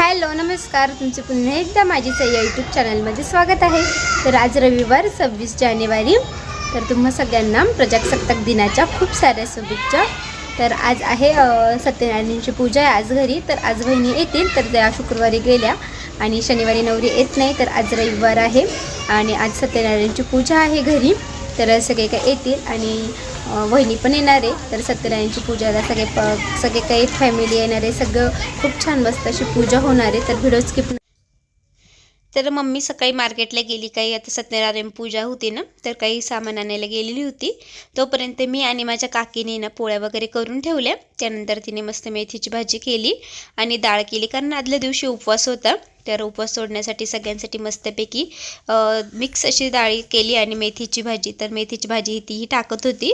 Hello नमस्कार. तुमचे पुन्हा एकदा माझी सय्या यूट्यूब चॅनलमध्ये स्वागत आहे. तर आज रविवार सव्वीस जानेवारी. तर तुम्हा सगळ्यांना प्रजासत्ताक दिनाच्या खूप साऱ्या शुभेच्छा. तर आज आहे सत्यनारायणची पूजा आहे आज घरी. तर आज बहिणी येतील तर त्या शुक्रवारी गेल्या आणि शनिवारी नवरी येत नाही. तर आज रविवार आहे आणि आज सत्यनारायणची पूजा आहे घरी. तर सगळे काय येतील आणि वहिनी पण येणार आहे. तर सत्यनारायणची पूजाला सगळे प सगळे काही फॅमिली येणार आहे. सगळं खूप छान मस्त अशी पूजा होणार आहे. तर व्हिडिओ स्किप तर मम्मी सकाळी मार्केटला गेली. काही आता सत्यनारायण पूजा होती ना तर काही सामान आणायला गेलेली होती. तोपर्यंत मी आणि माझ्या काकीने ना पोळ्या वगैरे करून ठेवल्या. त्यानंतर तिने मस्त मेथीची भाजी केली आणि डाळ केली. कारण आदल्या दिवशी उपवास होता. तर उपवास सोडण्यासाठी सगळ्यांसाठी मस्तपैकी मिक्स अशी डाळी केली आणि मेथीची भाजी. तर मेथीची भाजी ही तीही टाकत होती.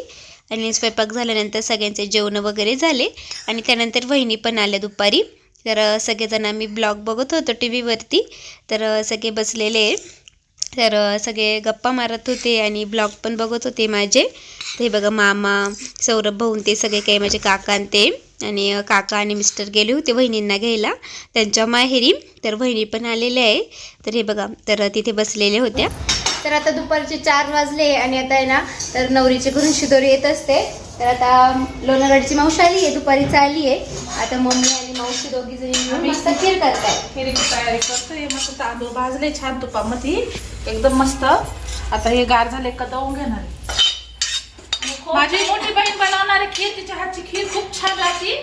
आणि स्वयंपाक झाल्यानंतर सगळ्यांचे जेवण वगैरे झाले. आणि त्यानंतर वहिनी पण आल्या दुपारी. तर सगळेजण आम्ही ब्लॉग बघत होतो टी व्हीवरती तर सगळे बसलेले तर सगळे गप्पा मारत होते आणि ब्लॉग पण बघत होते माझे. ते बघा मामा सौरभ भाऊन ते सगळे काही माझे काका आणि ते. आणि काका आणि मिस्टर गेले होते वहिनींना घ्यायला. त्यांच्या माहेरी. तर वहिनी पण आलेल्या आहे. तर हे बघा तर तिथे बसलेले होत्या. तर आता दुपारचे चार वाजले आणि आता आहे ना तर नवरीची घरून शिदोरी येत असते. तर आता लोणारची मावशी आली आहे दुपारीच आली आहे. आता मम्मी आणि मावशी दोघी जणी मस्त खीर करताय खिरीची तयारी करतोय. मस्त तांदूळ भाजले छान तुपामध्ये. एकदम मस्त. आता हे गार झाले का घेणार. माझी मोठी बहीण बनवणार खीर. तिच्या हातची खीर खूप छान लागते.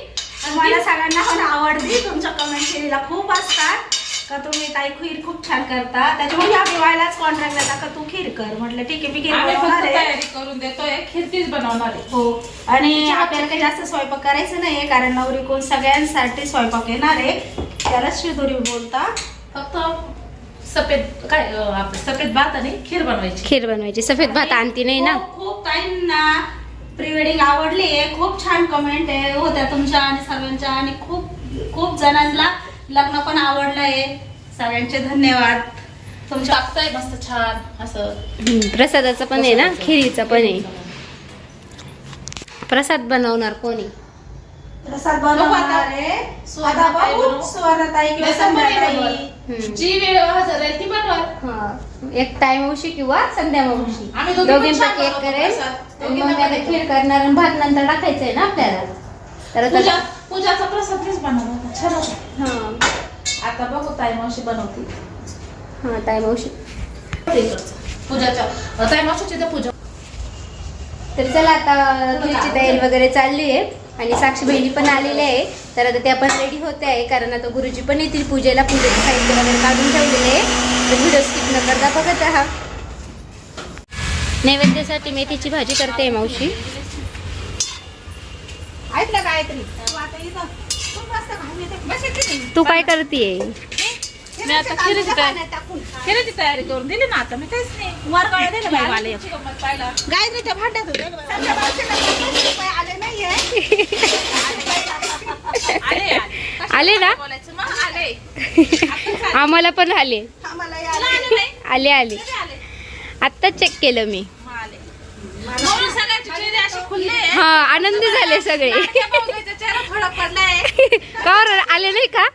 आणि मला सगळ्यांना पण आवडते तुमच्या कमेंट केलेला खूप असतात. का तुम्ही ताई खीर खूप छान करता. त्याच्यामुळे आम्ही व्हायलाच कॉन्ट्रॅक्ट देता का तू खीर कर? म्हटलं ठीक आहे मी खीर आम्ही बनवणार फक्त आहे. तयारी करून देतोय. खीर तीच बनवणार आहे. हो. आणि आपल्याला काही जास्त स्वयंपाक करायचं नाहीये कारण नवरी कोण सगळ्यांसाठी स्वयंपाक येणार आहे. त्याला शिदोरी बोलता. फक्त सफेद काय अं, आपलं सफेद भात आणि खीर बनवायची. खीर बनवायची. सफेद भात आणती नाही ना? खूप- खूप ताईंना प्री वेडिंग आवडली आहे खूप छान कमेंट आहे. होत्या तुमच्या आणि सर्वांच्या आणि खूप खूप जणांना लग्न पण आवडलं आहे सगळ्यांचे धन्यवाद. तुमच्या मस्त छान असं. प्रसादाचं पण आहे ना? खिरीचं पण आहे. प्रसाद बनवणार कोणी? प्रसाद. बनवणार आहे. सुवर्णाताई आता बघू. बनवू. सुवर्णाताई किंवा नाही, संध्याकाळी संध्याताई. बनवू. हम्म. जी वेळ हजर आहे ती बनवा हा. एक टाइम मावशी किंवा संध्या मावशी. आम्ही दोघी पण दोघींपैकी एक करेल. बनवतो प्रसाद. आणि दोघींना मग आता पण खीर करणार आणि भात नंतर टाकायचंय ना आपल्याला? तर आता- पूजाचा प्रसाद तीच बनवला छान होता. हा. आता बघू ताई मावशी बनवते हा ताई मावशी. पूजाच्या ताई मावशीची तर पूजा. तर चला आता खीरची तयारी वगैरे चालली आहे. आणि साक्षी बहिणी पण आलेल्या आहे. तर आता त्या पण रेडी होते आहे. कारण आता गुरुजी पण येतील पूजेला. पूजेचं साहित्य वगैरे काढून ठेवलेले आहे. तर व्हिडिओ स्किप न करता बघत राहा. नैवेद्यासाठी मेथीची भाजी करते मावशी. ऐकलं तू आता इथं खूप मस्त घाम येते. बस इथे नाही. तू काय करतेय मी आता खिरीची तांदूळ तयारी पाण्यात टाकून. खिरीची तयारी करून दिली ना आता मी काहीच नाही वरगाळा दिलं बाई मला एक. तुमची गंमत पाहिला गायत्रीच्या भांड्यात होते. सध्या मावशीला पन्नास रुपये आले नाहीये. आले आले. कशाला आले ना? बोलायचं मग आले आम्हाला पण आले आम्हाला आले नाही आले आले आले आत्ताच चेक केलं मी मग आले म्हणून सगळ्यांचे चेहरे असे खुलले हा आनंदी झाले सगळे. लाडक्या भाऊजाईचा चेहरा थोडा पडलाय. का बरं? आले नाही का?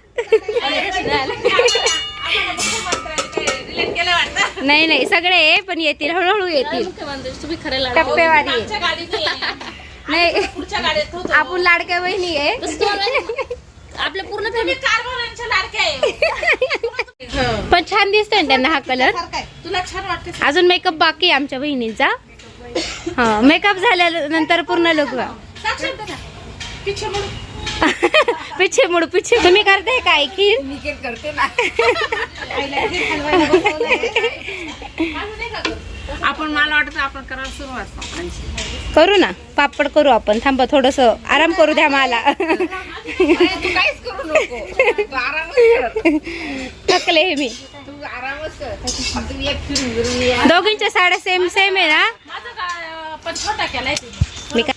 नाही नाही सगळे पण येतील हळूहळू येतील. मुख्यमंत्री तुम्ही खरे टप्पेवारी. नाही. नाही पुढच्या गाडीत होतो आपण लाडक्या बहिणी आहे. आपल्या पूर्ण पण छान दिसतोय त्यांना हा कलर. तुला छान वाटते अजून मेकअप बाकी आहे आमच्या बहिणींचा. हा मेकअप झाल्यानंतर पूर्ण लोक पिछे मुड पिछे तुम्ही काय करते ना? हलवायला बसवलंय. आपण मला वाटतं आपण करायला सुरुवात करू. ना. पापड करू आपण. थांबा थोडस आराम करू द्या मला. काहीच करू नको. थकले हे मी. दोघींच्या साड्या सेम सेम आहे ना? माझं काय? पण छोटा केलाय तुम्ही मी का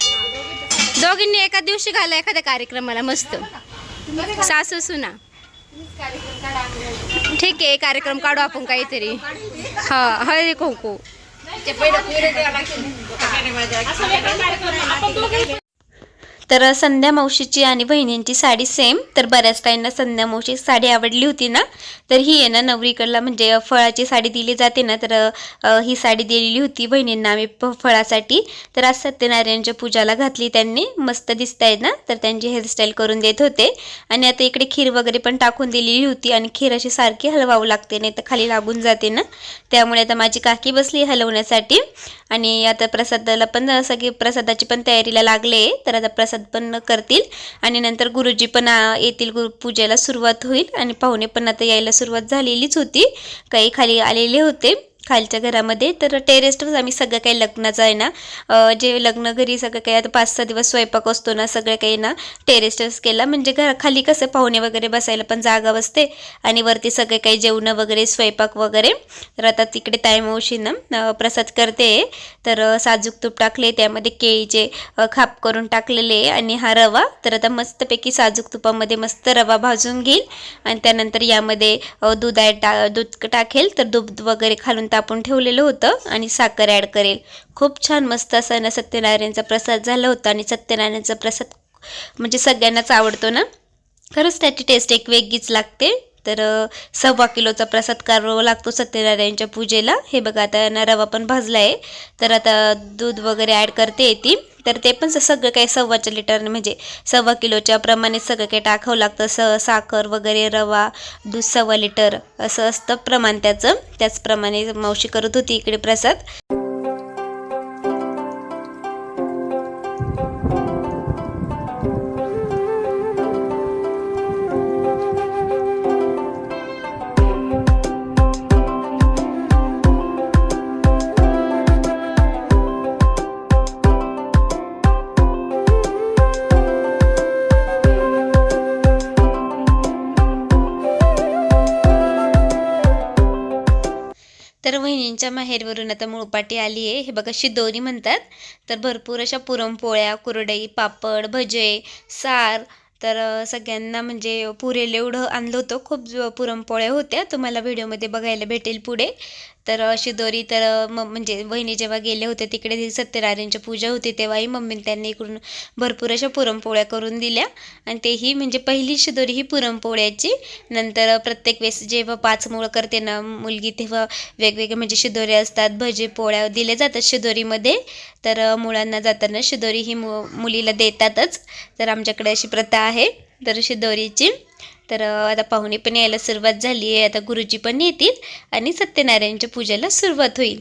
दोघींनी एका दिवशी घाला एखाद्या कार्यक्रमाला मस्त. सासू सुना. ठीक आहे कार्यक्रम काढू आपण काहीतरी. हा हळदी कुंकू असं वेगळं कार्यक्रम आहे. आपण दोघी तर संध्या मावशीची आणि बहिणींची साडी सेम तर बऱ्याच ताईंना संध्या मावशी साडी आवडली होती ना? तर ही आहे ना नवरीकडला म्हणजे फळाची साडी दिली जाते ना तर ही साडी दिलेली होती बहिणींना आम्ही फळासाठी. तर आज सत्यनारायणच्या पूजाला घातली त्यांनी. मस्त दिसत ना? तर त्यांची हेअरस्टाईल करून देत होते. आणि आता इकडे खीर वगैरे पण टाकून दिलेली होती. आणि खीर अशी सारखी हलवावं लागते नाही तर खाली लागून जाते ना? त्यामुळे आता माझी काकी बसली हलवण्यासाठी. आणि आता प्रसादाला पण सगळे प्रसादाची पण तयारीला लागले. तर आता प्रसाद पण करतील आणि नंतर गुरुजी पण येतील गुरु पूजेला सुरुवात होईल आणि पाहुणे पण आता यायला सुरुवात झालेलीच होती. काही खाली आलेले होते. खालच्या घरामध्ये तर टेरेसवरच आम्ही सगळं काही लग्नाचं आहे ना जे लग्न घरी सगळं काही आता पाच सहा दिवस स्वयंपाक असतो ना सगळं काही ना टेरेसवरच केला. म्हणजे घरा खाली कसं पाहुणे वगैरे बसायला पण जागा बसते आणि वरती सगळे काही जेवणं वगैरे स्वयंपाक वगैरे. तर आता तिकडे तायमावशी ना प्रसाद करते. तर साजूक तूप टाकले त्यामध्ये केळीचे खाप करून टाकलेले आणि हा रवा. तर आता मस्तपैकी साजूक तुपामध्ये मस्त रवा भाजून घेईल आणि त्यानंतर यामध्ये दूध ॲड टा दूध टाकेल. तर दूध वगैरे खालून आपण ठेवलेलं होतं आणि साखर ॲड करेल. खूप छान मस्त असा ना सत्यनारायणचा प्रसाद झाला होता आणि सत्यनारायणचा प्रसाद म्हणजे सगळ्यांनाच आवडतो ना. खरंच त्याची टेस्ट एक वेगळीच लागते. तर सव्वा किलोचा प्रसाद करावा लागतो सत्यनारायणच्या पूजेला. हे बघा आता रवा पण भाजला आहे तर आता दूध वगैरे ॲड करते ती. तर ते पण सगळं काही सव्वाच्या लिटर म्हणजे सव्वा किलोच्या प्रमाणे सगळं काही टाकावं लागतं. स साखर वगैरे रवा दूध सव्वा लिटर असं असतं प्रमाण त्याचं. त्याचप्रमाणे मावशी करत होती इकडे प्रसाद. वहिनींच्या माहेरवरून आता मुळपाटी आली आहे. हे बघा शिदोरी म्हणतात. तर भरपूर अशा पुरणपोळ्या कुरडई पापड भजे सार. तर सगळ्यांना म्हणजे पुरेल एवढं आणलं होतं. खूप पुरणपोळ्या होत्या. तुम्हाला व्हिडिओमध्ये बघायला भेटेल पुढे. तर अशी शिदोरी तर म म्हणजे वहिनी जेव्हा गेले होते तिकडे सत्यनारायणची पूजा होती तेव्हाही मम्मीने त्यांनी इकडून भरपूर अशा पुरणपोळ्या करून दिल्या. आणि तेही म्हणजे पहिली शिदोरी ही पुरणपोळ्याची. नंतर प्रत्येक वेळेस जेव्हा पाच मुळं करते ना मुलगी तेव्हा वेगवेगळे म्हणजे शिदोरी असतात भजे पोळ्या दिल्या जातात शिदोरीमध्ये. तर मुळांना मुलांना जाताना शिदोरी ही मु मुलीला देतातच. तर आमच्याकडे अशी प्रथा आहे तर शिदोरीची. तर आता पाहुणे पण यायला सुरुवात झाली आहे आता गुरुजी पण येतील आणि सत्यनारायणच्या पूजेला सुरुवात होईल.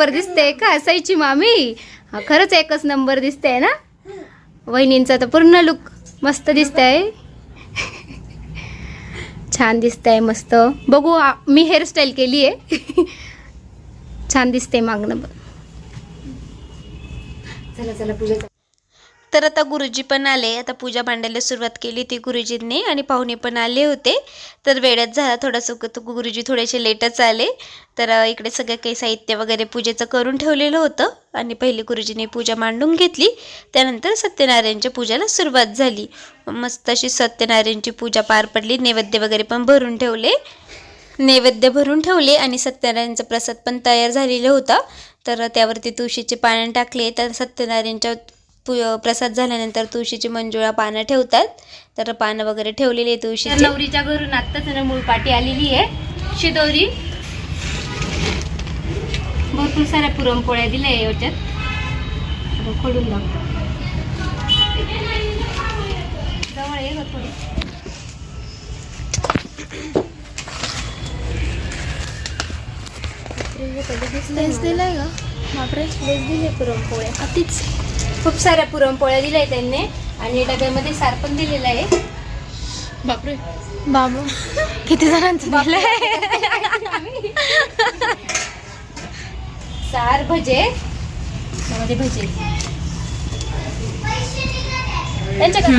नंबर दिसते का? असायची मामी. हा खरंच एकच नंबर दिसते ना? वहिनींचा तर पूर्ण लुक मस्त दिसतंय छान दिसतंय मस्त. बघू मी हेअरस्टाईल केली आहे छान दिसते मागणं चला चला पूजा तर आता गुरुजी पण आले. आता पूजा मांडायला सुरुवात केली ती गुरुजींनी आणि पाहुणे पण आले होते. तर वेळात झाला थोडासा गुरुजी थोडेसे लेटच आले. तर इकडे सगळं काही साहित्य वगैरे पूजेचं करून ठेवलेलं होतं आणि पहिले गुरुजींनी पूजा मांडून घेतली. त्यानंतर सत्यनारायणच्या पूजाला सुरुवात झाली. मस्त अशी सत्यनारायणची पूजा पार पडली. नैवेद्य वगैरे पण भरून ठेवले. नैवेद्य भरून ठेवले आणि सत्यनारायणचा प्रसाद पण तयार झालेला होता. तर त्यावरती तुळशीचे पानं टाकले. तर सत्यनारायणच्या पु प्रसाद झाल्यानंतर तुळशीची मंजुळा पानं ठेवतात. तर पानं वगैरे ठेवलेली आहे तुळशी नवरीच्या घरून आत्ताच ना मूळपाटी आलेली आहे. शिदोरी. भरपूर साऱ्या पुरणपोळ्या दिल्या आहे याच्यात. आता खोलून दाखव. जवळ ये थोडी. लेस दिलाय का बापरे. लेस दिले पुरणपोळ्या. अतिच खूप साऱ्या पुरणपोळ्या दिल्या आहे त्यांनी. आणि डब्यामध्ये सार पण दिलेलं आहे. बापरे. बाबू किती जणांचं दिलंय? सार भजे. त्यामध्ये भजे. त्यांच्याकडे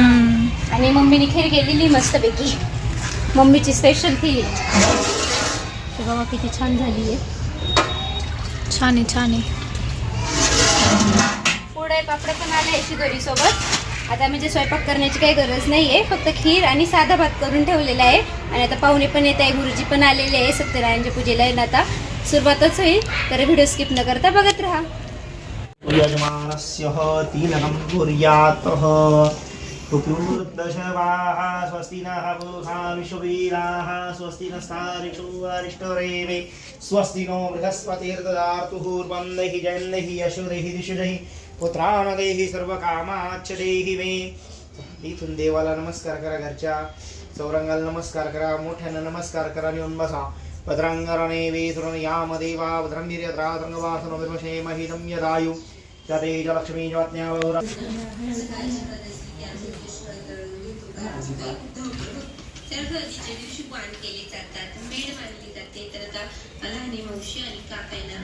आणि मम्मीने खीर केलेली मस्तपैकी. मम्मीची स्पेशल खीर. बघा किती छान झाली आहे. छान आहे छान आहे. पुढे पापड पण आले शिदोरी सोबत आता म्हणजे स्वयंपाक करण्याची काही गरज नाही आहे फक्त खीर आणि साधा भात करून ठेवलेला आहे. आणि आता पाहुणे पण येत आहे गुरुजी पण आलेले आहे सत्यनारायणच्या पूजेला येणं आता. सुरुवातच होईल तर व्हिडिओ स्किप न करता बघत राहा. यजमानस्य तिलकं कुर्यात्तः। ऋतुर्दशवाः स्वस्ति नः पूषा विश्ववीराः स्वस्ति नस्तारिषु अरिष्टरेवे स्वस्ति नो बृहस्पतिर्ददातुः देहि जयन्देहि यशोदेहि दिशुदेहि सर्व सर्वकामाच्च देही मे। इथून देवाला नमस्कार करा घरच्या चौरंगाला नमस्कार करा मोठ्यानं नमस्कार करा नेऊन बसा. भद्रांगरणे याम देवा भद्रंगिर्यत्रातंगवासनो विर्वशे महिदं यदायु। चते च लक्ष्मी च सरस्वतीच्या दिवशी वाण केले जातात. मेड मानली जाते. तर आता लहाने मावशी आणि काकांना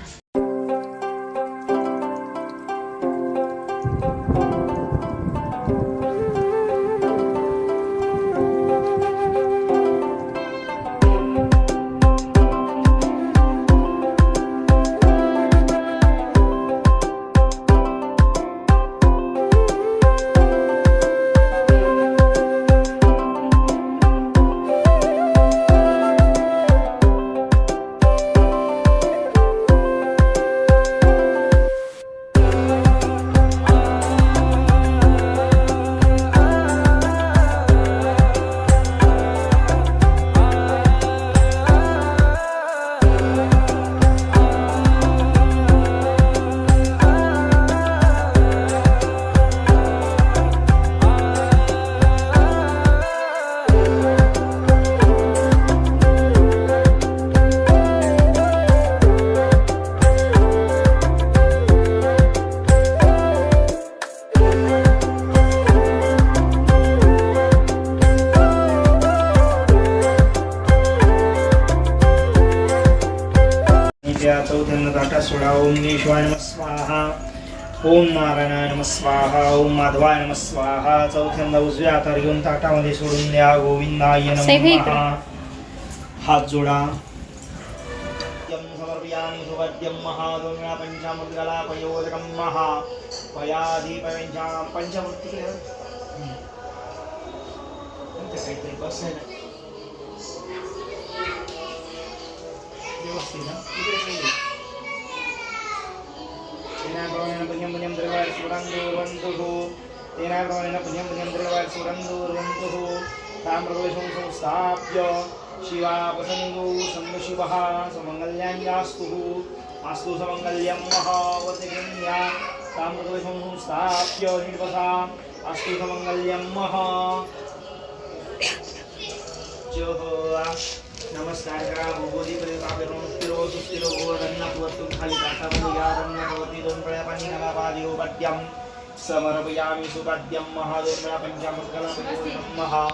माधवाय नम स्वाहा चौथ्यांदा उजव्या हातावर घेऊन ताटामध्ये सोडून द्या गोविंदाय इकडे. नम हात जोडा. यम समर्पयामि पंचामृतगला पयोदकं महा. बसायला व्यवस्थित हा इकडे पाहिजे तेनाप्रमाणेन पुण्यं पुण्यं द्रवार सुरन्दोर्वन्तुः तेनाप्रमाणेन पुण्यं पुण्यं द्रवार सुरन्दोर्वन्तुः ताम्रप्रवेशं संस्थाप्य शिवापसङ्गो सङ्गशिवः समङ्गल्याञ्जास्तुः मास्तु समङ्गल्यं महावतिकन्या ताम्रप्रवेशं संस्थाप्य निर्वसा अस्तु समङ्गल्यं महा जोहोआ नमस्कार करा भूगोली परितापेरून स्थिरो सुस्थिरो गोरन्नत्वत्तु खाली काठामध्ये दोन पळ्या पाणी घाला पादिओ पद्यम समर्पयामि सुपद्यम महा दोन वेळा पंचामृतकला महा.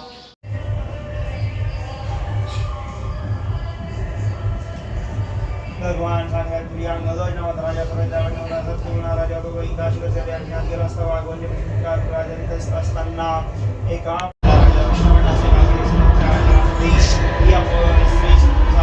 भगवान सांगत प्रियांग गज नवत राजा सुरेंद्र वनवना राजा तो गोविंदा शिवसे ज्ञान गेला वागवंजे प्रतिकार राजा असताना. एका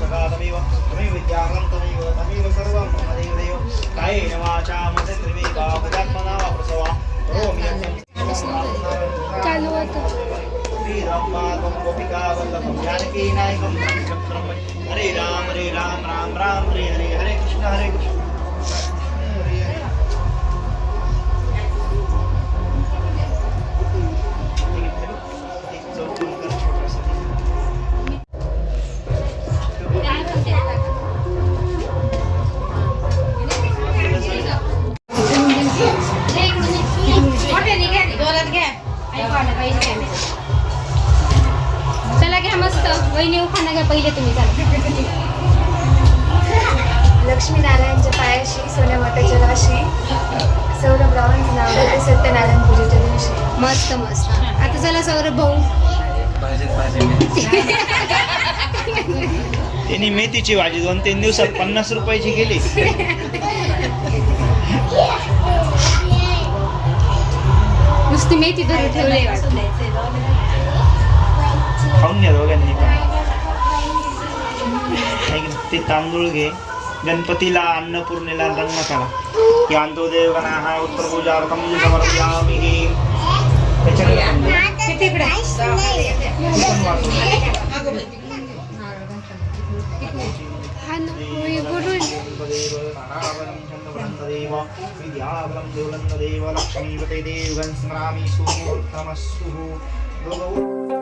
सखा तमेव विद्यागम तमेव तमेव सर्वं मम देवदेव। कायेन वाचा वा बुद्ध्यात्मना वा प्रसवा। करोमि यज्ञं चालू होतं श्रीरामपादं गोपिका वल्लभं जानकी नायकं हरे राम हरे राम राम राम हरे हरे हरे कृष्ण हरे कृष्ण। वहिनी खाना घ्या पहिले तुम्ही चला. लक्ष्मीनारायणच्या पायाशी सोन्या मातेच्या राशी सौरभ रावांचं नाव घेते सत्यनारायण पूजेच्या दिवशी. मस्त मस्त. आता चला सौरभ भाऊ. त्यांनी मेथीची भाजी दोन तीन दिवसात पन्नास रुपयाची गेली नुसती मेथी धरून ठेवले खाऊन घ्या दोघांनी. ते तांदूळ घे. गणपतीला अन्नपूर्णेला रंग करा. की आणतो. देव हा उत्तर पूजार्थम समर्पयामी हे त्याच्याकडे पण दे. तू पण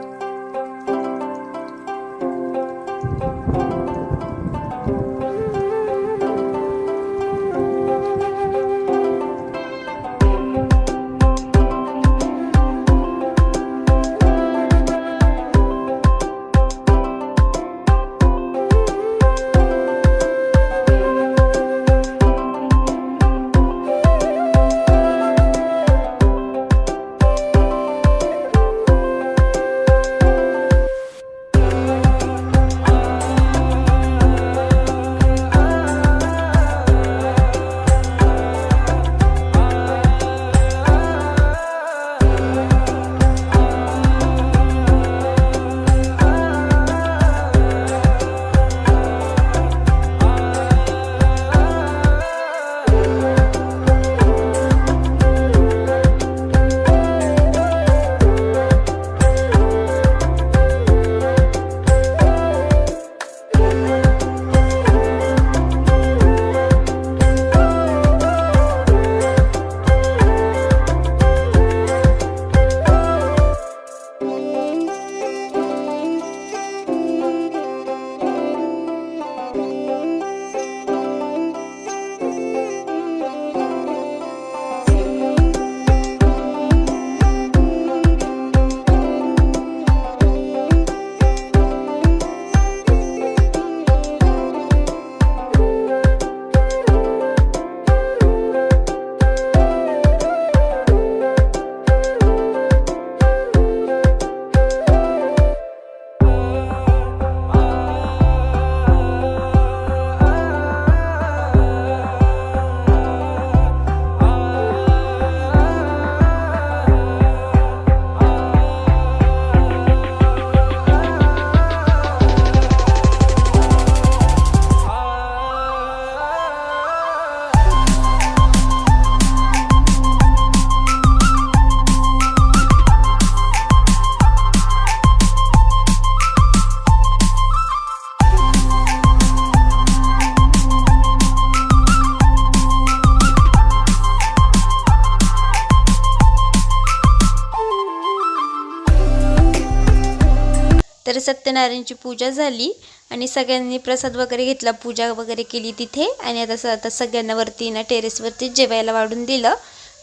सत्यनारायणची पूजा झाली आणि सगळ्यांनी प्रसाद वगैरे घेतला पूजा वगैरे केली तिथे. आणि आता आता सगळ्यांना वरती ना टेरेसवरती जेवायला वाढून दिलं.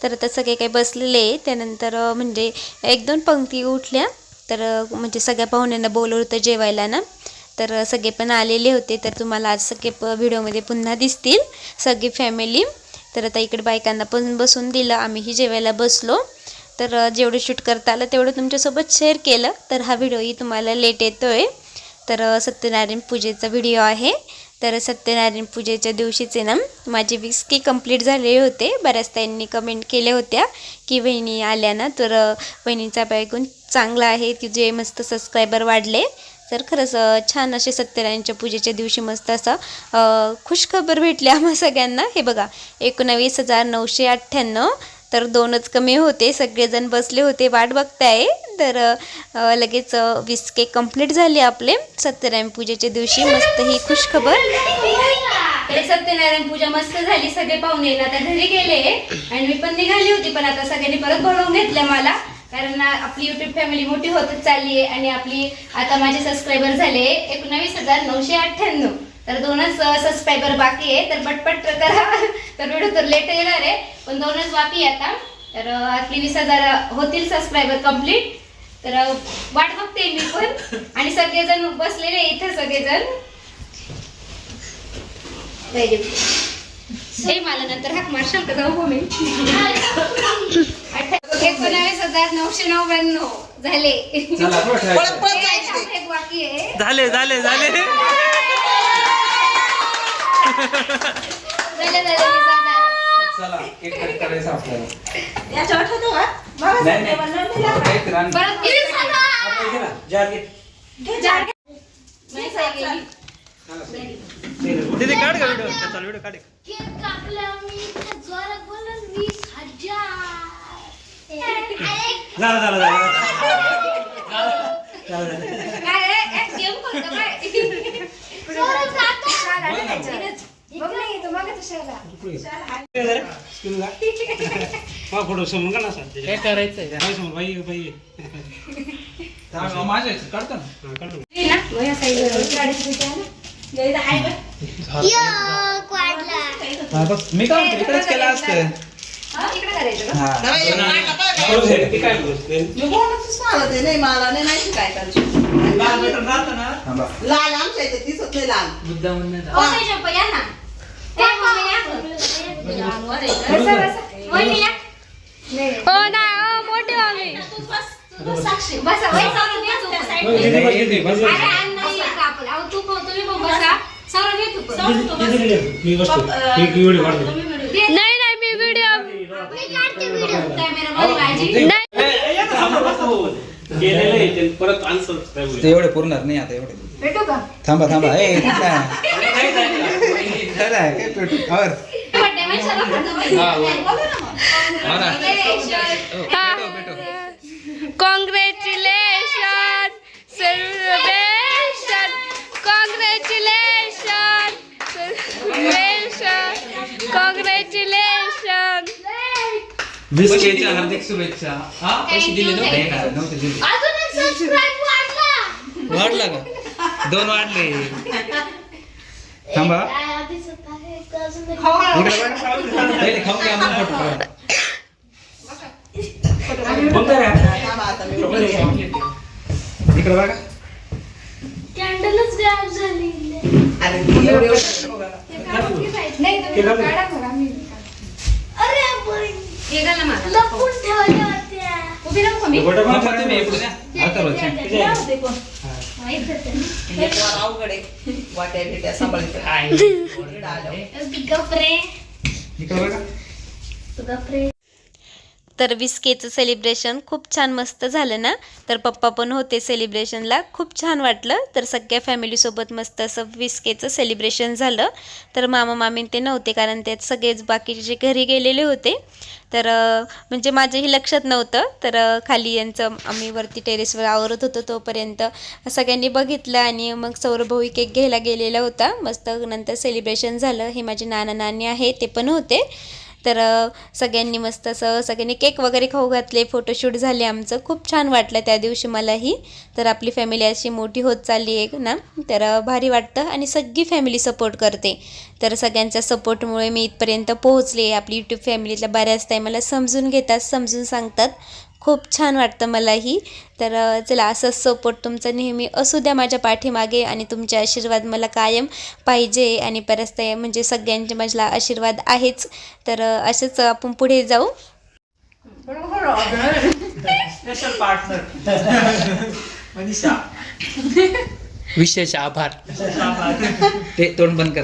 तर आता सगळे काही बसलेले आहे. त्यानंतर म्हणजे एक दोन पंक्ती उठल्या. तर म्हणजे सगळ्या पाहुण्यांना बोलवलं होतं जेवायला ना. तर सगळे पण आलेले होते. तर तुम्हाला आज सगळे प व्हिडिओमध्ये पुन्हा दिसतील. सगळी फॅमिली. तर आता इकडे बायकांना पण बसून दिलं. आम्हीही जेवायला बसलो. तर जेवढं शूट करता आलं तेवढं तुमच्यासोबत शेअर केलं. तर हा व्हिडिओही तुम्हाला लेट येतो आहे तर सत्यनारायण पूजेचा व्हिडिओ आहे. तर सत्यनारायण पूजेच्या दिवशीचे ना माझे वीस की कंप्लीट झालेले होते. बऱ्याच त्यांनी कमेंट केल्या होत्या की वहिनी आल्या ना तर बहिणीचा वहिनीचा चांगला आहे की जे मस्त सबस्क्रायबर वाढले. तर खरंच छान असे सत्यनारायणच्या पूजेच्या दिवशी मस्त असं खुशखबर भेटली आम्हा सगळ्यांना. हे बघा एकोणावीस हजार नऊशे अठ्ठ्याण्णव तर दोनच कमी होते. सगळेजण बसले होते. वाट बघताय. तर लगेच वीस के कंप्लीट झाले आपले. सत्यनारायण पूजेच्या दिवशी मस्त ही खुशखबर. तर सत्यनारायण पूजा मस्त झाली. सगळे पाहुणे आता घरी गेले. आणि मी पण निघाली होती पण आता सगळ्यांनी परत बोलवून घेतलं मला. कारण आपली युट्यूब फॅमिली मोठी होतच चालली आहे. आणि आपली आता माझे सबस्क्रायबर झाले एकोणावीस हजार नऊशे अठ्ठ्याण्णव. तर दोनच सबस्क्रायबर बाकी आहे. तर पटपट करा. तर व्हिडिओ तर लेट येणार आहे. पण दोनच बाकी आहे आता. तर आपली वीस हजार होतील सबस्क्रायबर कंप्लीट तर वाट बघते मी पण. आणि सगळेजण बसलेले इथे सगळेजण. हे मला नंतर हाक मारशाल का? जाऊ हो मी. एकोणावीस हजार नऊशे नव्याण्णव झाले. एक बाकी आहे. झाले झाले झाले झाले झाले वीस हजार. चला एक कट करायचं आपल्याला याच्या आठवतो का बघा नाही, नाही. जेवण बनवलेलं. एक रान. परत वीस हजार. आपलं घे ना, जार घे. नाही सांगितली. तिथे काढ का व्हिडिओ त्याचा व्हिडिओ काढ झालं झालं झालं काय रे? एक game करतो काय? फोटो समोर का नसा काय करायचं समोर बाई बाई. माझ्या काढतो ना. हे बघ. मी काय म्हणतो, इकडेच केलं असतं. हा? हा. सांगत आहे, नाही मला नाही माहिती काय करायचं? लाल बटन राहतं ना. थांबा. लाल आमच्या इथे दिसत नाही लाल. साईशप्पा, या नाही नाही नाही मी व्हिडिओ परत एवढे पुरणार नाही आता एवढे भेटू का थांबा थांबा. ए कुठला चला, काय पेटू आवर बड्डे माणसाला फोटो पाहिजे. हा ना. Congratulations. ओ, पेटो, पेटो. Congratulation celebration congratulation celebration congratulation वीस केच्या हार्दिक शुभेच्छा हा पैसे दिले नव्हते? नाही ना, नव्हते दिले. अजून एक सबस्क्राईब वाढला वाढला का दोन वाढले थांबा घ्या, मग काढा. थांबा आता मी इकडे बघा कॅन्डलच गायब झाली. नाही, तुम्ही काढा मग आम्ही अरे आपण हे घाला मला. लपून ठेवल्या होत्या उभी नको मी. मग तुम्ही इकडे द्या. आता रोज. हा, इथं ते. हे पोर अवघड आहे. वाट्या बिट्या सांभाळीत इकडं आलं. गपरे इकडे बघा. तू गपरे तर विस्केचं सेलिब्रेशन खूप छान मस्त झालं ना? तर पप्पा पण होते सेलिब्रेशनला खूप छान वाटलं. तर सगळ्या फॅमिलीसोबत मस्त असं विस्केचं सेलिब्रेशन झालं. तर मामा मामी ते नव्हते कारण त्यात सगळेच बाकीचे घरी गेलेले होते. तर म्हणजे माझ्याही लक्षात नव्हतं. तर खाली यांचं आम्ही वरती टेरेसवर आवरत होतो तोपर्यंत. सगळ्यांनी बघितलं आणि मग सौरभाऊ केक घ्यायला गेलेला होता. मस्त नंतर सेलिब्रेशन झालं. हे माझे नाना नानी आहे ते पण होते. तर सगळ्यांनी मस्त असं सगळ्यांनी केक वगैरे खाऊ घातले फोटोशूट झाले आमचं. खूप छान वाटलं त्या दिवशी मलाही. तर आपली फॅमिली अशी मोठी होत चालली आहे ना तर भारी वाटतं आणि सगळी फॅमिली सपोर्ट करते. तर सगळ्यांच्या सपोर्टमुळे मी इथपर्यंत पोहोचले. आपली यूट्यूब फॅमिलीतल्या बऱ्याच ताई मला समजून घेतात समजून सांगतात. खूप छान वाटतं मलाही. तर चला असंच सपोर्ट तुमचा नेहमी असू द्या माझ्या पाठीमागे आणि तुमचे आशीर्वाद मला कायम पाहिजे आणि परत ते म्हणजे सगळ्यांचे माझला आशीर्वाद आहेच. तर असेच आपण पुढे जाऊ. Special partner Manisha. विशेष आभार. ते तोंड बंद कर.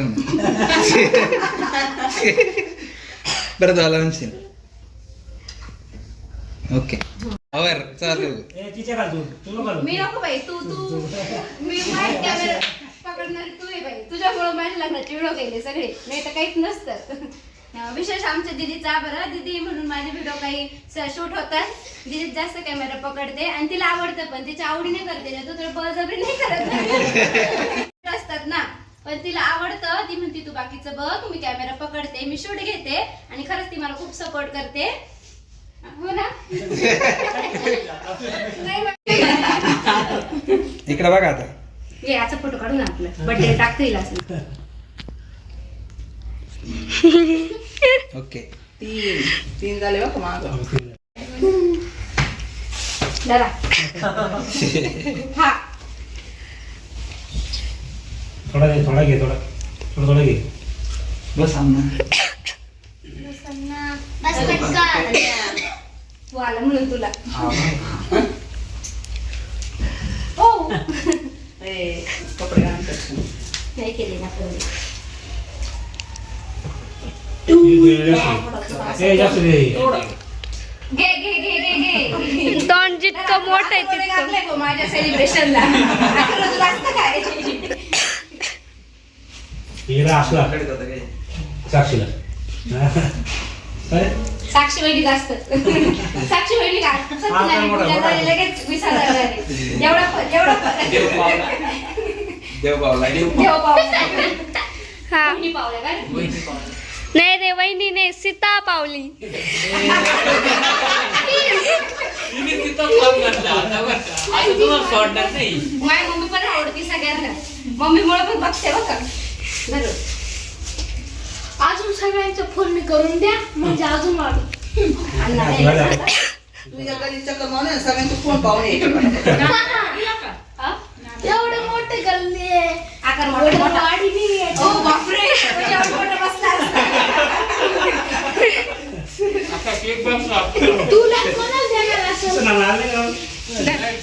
बरं झालं म्हणशील. ओके. आवर चालू मी नको बाई तू तू. मी माझ्या कॅमेरा पकडणारी तू आहे बाई. तुझ्यामुळे माझ्या लग्नाचे व्हिडिओ गेले सगळे. नाही तर काहीच नसतं. अं, विशेष आमच्या दिदीचा बरं दिदी म्हणून माझे व्हिडिओ काही शूट होतात. दिदी जास्त कॅमेरा पकडते आणि तिला आवडतं पण तिच्या आवडीने करते. ना तू तुला बळजबरी नाही करत असतात ना. पण तिला आवडतं. ती म्हणते तू बाकीचं बघ. मी कॅमेरा पकडते. मी शूट घेते आणि खरंच ती मला खूप सपोर्ट करते. हो. इकडे बघा आता. ये याचा फोटो काढून आपलं बर्थडे टाकता येईल असं. ओके. तीन. तीन झाले बघ माग. हा. थोडा घे थोडा घे थोडा. थोडा थोडा घे. बस आम्ही बस पटकन. तू आला म्हणून तुला. हो. कपडे करशील. नाही केले ना पण ए जास्त घे घे घे घे घे घे. तोंड जितकं मोठं आहे थोडे तितकं. घातले गो माझ्या सेलिब्रेशनला आता तुला असतं काय? इकडे असला. साक्षीला. काय साक्षी वहिनी जास्त साक्षी वहिनी का? सत्यनारायण लगेच वीस हजार झाले. एवढा एवढा देव पावला देव पावला पावला हा. नाही रे वहिनी नाही सीता पावली माझी मम्मी पण आवडती सगळ्यांना. मम्मीमुळे पण बघते बघा. बरोबर अजून सगळ्यांचं फोन मी करून द्या म्हणजे अजून वाढू. तुझ्या गल्लीत चक्कर मारून सगळ्यांचे फोन पाहून हा? एवढं मोठे गल्ली आहे. आकार मोठा मोठा. वाढी नाही आहे. ओ बापरे. तुझ्या मोठा बसला तुला कोणाला देणार असं? लागले